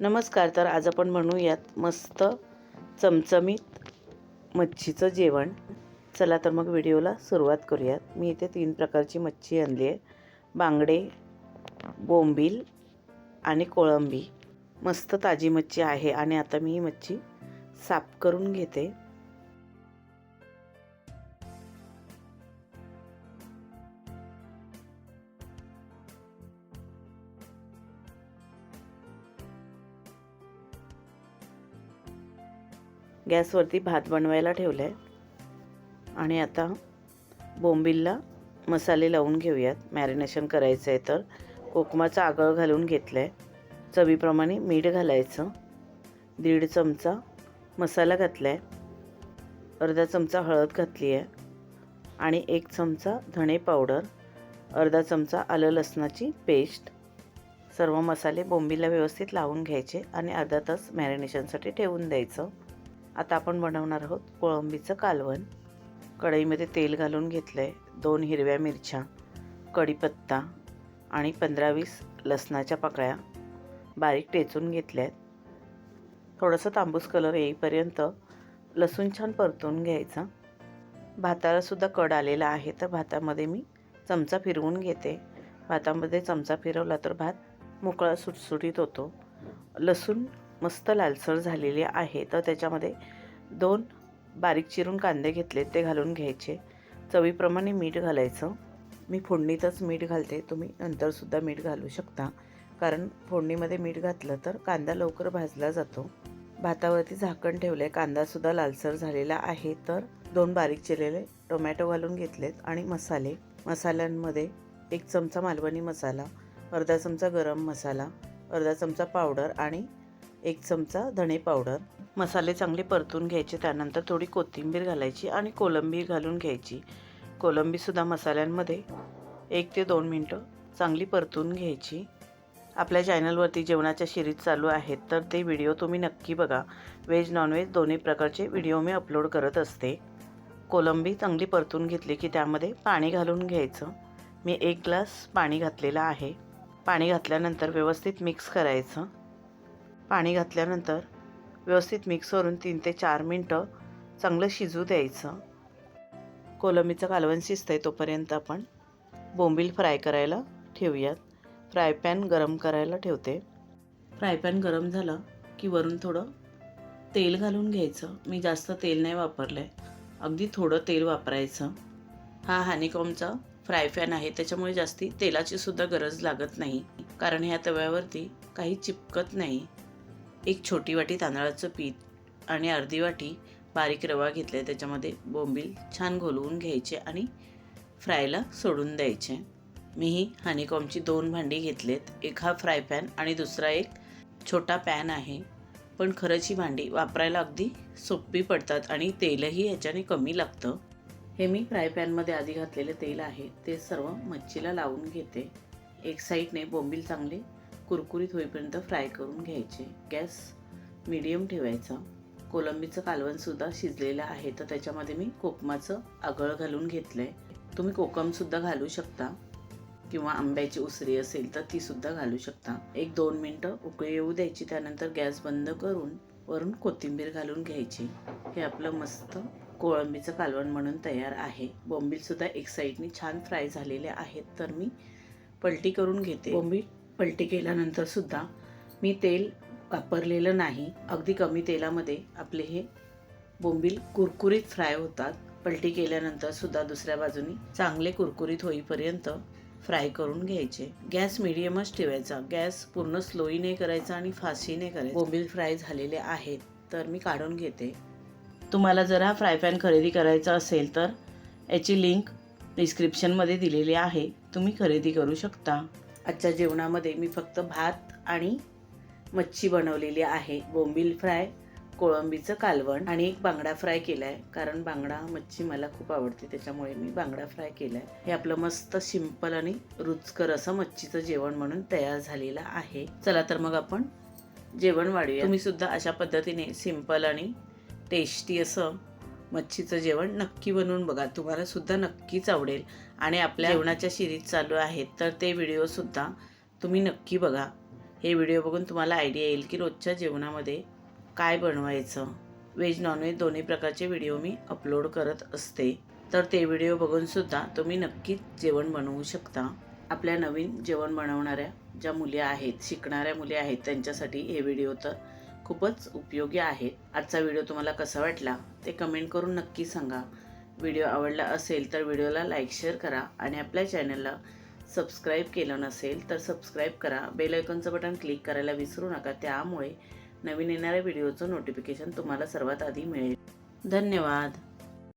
नमस्कार तर आज आपण म्हणूयात मस्त चमचमीत मच्छीचं जेवण. चला तर मग व्हिडिओला सुरुवात करूयात. मी इथे तीन प्रकारची मच्छी आणली आहे. बांगडे बोंबील आणि कोळंबी. मस्त ताजी मच्छी आहे आणि आता मी ही मच्छी साफ करून घेते. गॅसवरती भात बनवायला ठेवला आहे आणि आता बोंबिलला मसाले लावून घेऊयात. मॅरिनेशन करायचं आहे तर. कोकमाचा आगळ घालून घेतलं आहे चवीप्रमाणे मीठ घालायचं. दीड चमचा मसाला घातला आहे अर्धा चमचा हळद घातली आहे आणि एक चमचा धणे पावडर. अर्धा चमचा आलं लसणाची पेस्ट. सर्व मसाले बोंबीला व्यवस्थित लावून घ्यायचे आणि अर्धा तास मॅरिनेशनसाठी ठेवून द्यायचं. आता आपण बनवणार आहोत कोळंबीचं कालवण. कढईमध्ये तेल घालून घेतलं आहे दोन हिरव्या मिरच्या कढीपत्ता आणि पंधरा वीस लसणाच्या पाकळ्या. बारीक टेचून घेतल्या आहेत थोडंसं तांबूस कलर येईपर्यंत लसूण छान परतून घ्यायचा. भातालासुद्धा कड आलेला आहे तर भातामध्ये मी चमचा फिरवून घेते. भातामध्ये चमचा फिरवला तर भात मोकळा सुटसुटीत होतो. लसूण मस्त लालसर झालेली आहे. तर त्याच्यामध्ये दोन बारीक चिरून कांदे घेतले ते घालून घ्यायचे. चवीप्रमाणे मीठ घालायचं. मी फोडणीतच मीठ घालते. तुम्ही नंतरसुद्धा मीठ घालू शकता. कारण फोडणीमध्ये मीठ घातलं तर कांदा लवकर भाजला जातो. भातावरती झाकण ठेवलं आहे कांदासुद्धा लालसर झालेला आहे. तर दोन बारीक चिरलेले टोमॅटो घालून घेतलेत आणि मसाले. मसाल्यांमध्ये एक चमचा मालवणी मसाला अर्धा चमचा गरम मसाला अर्धा चमचा पावडर आणि एक चमचा धणे पावडर मसाले चांगले परतून घ्यायचे त्यानंतर थोडी कोथिंबीर घालायची आणि कोलंबी घालून घ्यायची. कोलंबीसुद्धा मसाल्यांमध्ये एक ते दोन मिनटं चांगली परतून घ्यायची. आपल्या चॅनलवरती जेवणाच्या शिरीज चालू आहेत तर ते व्हिडिओ तुम्ही नक्की बघा. व्हेज नॉनव्हेज दोन्ही प्रकारचे व्हिडिओ मी अपलोड करत असते. कोलंबी चांगली परतून घेतली की त्यामध्ये पाणी घालून घ्यायचं. मी एक ग्लास पाणी घातलेलं आहे. पाणी घातल्यानंतर व्यवस्थित मिक्स करायचं. पाणी घातल्यानंतर व्यवस्थित मिक्स करून तीन ते चार मिनटं चांगलं शिजू द्यायचं. कोलंबीचं कालवण शिजतं आहे तोपर्यंत आपण बोंबील फ्राय करायला ठेवूयात. फ्राय पॅन गरम करायला ठेवते. फ्राय पॅन गरम झालं की वरून थोडं तेल घालून घ्यायचं. मी जास्त तेल नाही वापरलं आहे अगदी थोडं तेल वापरायचं. हा हॅनिकॉमचा फ्राय पॅन आहे. त्याच्यामुळे जास्ती तेलाची सुद्धा गरज लागत नाही. कारण ह्या तव्यावरती काही चिपकत नाही. एक छोटी वाटी तांदळाचं पीठ आणि अर्धी वाटी बारीक रवा घेतला आहे त्याच्यामध्ये बोंबील छान घोलवून घ्यायचे आणि फ्रायला सोडून द्यायचे. मी ही दोन भांडी घेतलेत. एक हा फ्राय पॅन आणि दुसरा एक छोटा पॅन आहे. पण खरंच ही भांडी वापरायला अगदी सोपी पडतात आणि तेलही ह्याच्याने कमी लागतं. हे मी फ्राय पॅनमध्ये आधी घातलेले तेल आहे. ते सर्व मच्छीला लावून घेते. एक साईडने बोंबील चांगले कुरकुरीत होईपर्यंत फ्राय करून घ्यायचे. गॅस मिडियम ठेवायचा. कोलंबीचं कालवणसुद्धा शिजलेलं आहे तर त्याच्यामध्ये मी कोकमाचं आगळ घालून घेतलं आहे तुम्ही कोकमसुद्धा घालू शकता किंवा आंब्याची उसरी असेल तर तीसुद्धा घालू शकता. एक दोन मिनटं उकळी येऊ द्यायची त्यानंतर गॅस बंद करून वरून कोथिंबीर घालून घ्यायची. हे आपलं मस्त कोळंबीचं कालवण म्हणून तयार आहे. बोंबीलसुद्धा एक साईडनी छान फ्राय झालेले आहेत तर मी पलटी करून घेते. बोंबील पलटी केल्यानंतर सुद्धा मी तेल वापरलेलं नाही. अगदी कमी तेलामध्ये आपले हे बोंबील कुरकुरीत फ्राय होतात. पलटी केल्यानंतर सुद्धा दुसऱ्या बाजूनी चांगले कुरकुरीत होईपर्यंत फ्राय करून घ्यायचे. गॅस मिडियमच ठेवायचा. गॅस पूर्ण स्लोईने करायचा आणि फासीने करायचा. बोंबील फ्राय झालेले आहेत तर मी काढून घेते. तुम्हाला जर हा फ्राय पॅन खरेदी करायचा असेल तर याची लिंक डिस्क्रिप्शनमध्ये दिलेली आहे. तुम्ही खरेदी करू शकता. आजच्या जेवणामध्ये मी फक्त भात आणि मच्छी बनवलेली आहे. बोंबील फ्राय कोळंबीचं कालवण आणि एक बांगडा फ्राय केला आहे कारण बांगडा मच्छी मला खूप आवडते त्याच्यामुळे मी बांगडा फ्राय केला आहे हे आपलं मस्त सिंपल आणि रुचकर असं मच्छीचं जेवण म्हणून तयार झालेलं आहे. चला तर मग आपण जेवण वाढूया. तुम्ही सुद्धा अशा पद्धतीने सिंपल आणि टेस्टी असं मच्छीचं जेवण नक्की बनवून बघा. तुम्हाला सुद्धा नक्कीच आवडेल. आणि आपल्या जेवणाच्या शिरीज चालू आहेत तर ते व्हिडिओसुद्धा तुम्ही नक्की बघा. हे व्हिडिओ बघून तुम्हाला आयडिया येईल की रोजच्या जेवणामध्ये काय बनवायचं. व्हेज नॉनव्हेज दोन्ही प्रकारचे व्हिडिओ मी अपलोड करत असते. तर ते व्हिडिओ बघूनसुद्धा तुम्ही नक्कीच जेवण बनवू शकता. आपल्या नवीन जेवण बनवणाऱ्या ज्या मुली आहेत शिकणाऱ्या मुली आहेत त्यांच्यासाठी हे व्हिडिओ तर खूपच उपयोगी आहे. आजचा व्हिडिओ तुम्हाला कसा वाटला ते कमेंट करून नक्की सांगा. व्हिडिओ आवडला असेल तर व्हिडिओला लाईक शेअर करा आणि आपल्या चॅनलला सबस्क्राईब केलं नसेल तर सबस्क्राईब करा. बेल आयकॉनचं बटन क्लिक करायला विसरू नका. त्यामुळे नवीन येणाऱ्या व्हिडिओचं नोटिफिकेशन तुम्हाला सर्वात आधी मिळेल. धन्यवाद.